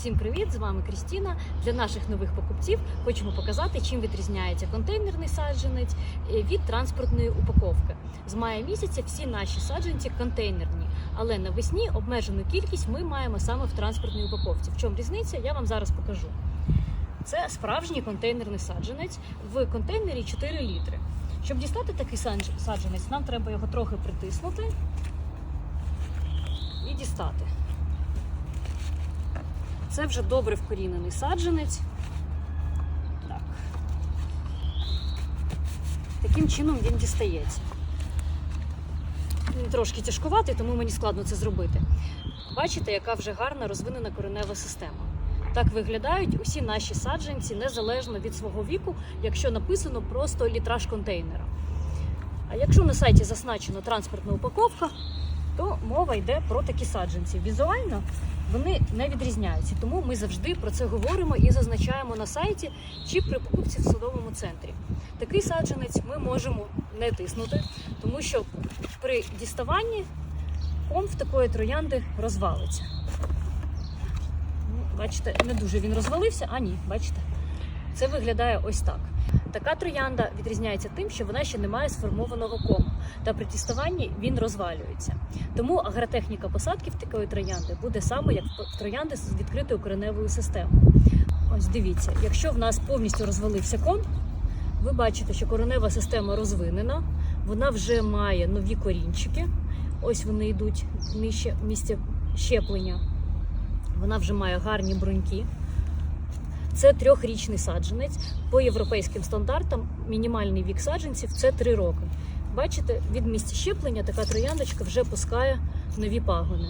Всім привіт! З вами Крістіна. Для наших нових покупців хочемо показати, чим відрізняється контейнерний саджанець е, від транспортної упаковки. З мая місяця всі наші саджанці контейнерні, але навесні обмежену кількість ми маємо саме в транспортній упаковці. В чому різниця? Я вам зараз покажу. Це справжній контейнерний саджанець в контейнері 4 літри. Щоб дістати такий садж- саджанець, нам треба його трохи притиснути і дістати. Це вже добре вкорінений саджанець. Так. Таким чином він дістається. Він трошки тяжкуватий, тому мені складно це зробити. Бачите, яка вже гарна розвинена коренева система. Так виглядають усі наші саджанці незалежно від свого віку, якщо написано просто літраж контейнера. А якщо на сайті зазначено транспортна упаковка, то мова йде про такі саджанці. Візуально вони не відрізняються, тому ми завжди про це говоримо і зазначаємо на сайті чи при покупці в садовому центрі. Такий саджанець ми можемо не тиснути, тому що при діставанні комф такої троянди розвалиться. Ну, Бачите, не дуже він розвалився, а ні, бачите. Це виглядає ось так. Така троянда відрізняється тим, що вона ще не має сформованого кому, та при діставанні він розвалюється. Тому агротехніка посадки в такої троянди буде саме як в троянди з відкритою кореневою системою. Ось дивіться, якщо в нас повністю розвалився ком, ви бачите, що коренева система розвинена, вона вже має нові корінчики. Ось вони йдуть нижче місця щеплення. Вона вже має гарні бруньки. Це трьохрічний саджанець. По європейським стандартам мінімальний вік саджанців це 3 роки. Бачите, від місця щеплення така трояндочка вже пускає нові пагони.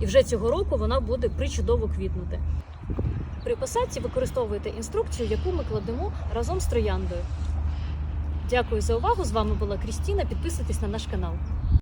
І вже цього року вона буде причудово квітнути. При посадці використовуйте інструкцію, яку ми кладемо разом з трояндою. Дякую за увагу! З вами була Крістіна. Підписуйтесь на наш канал.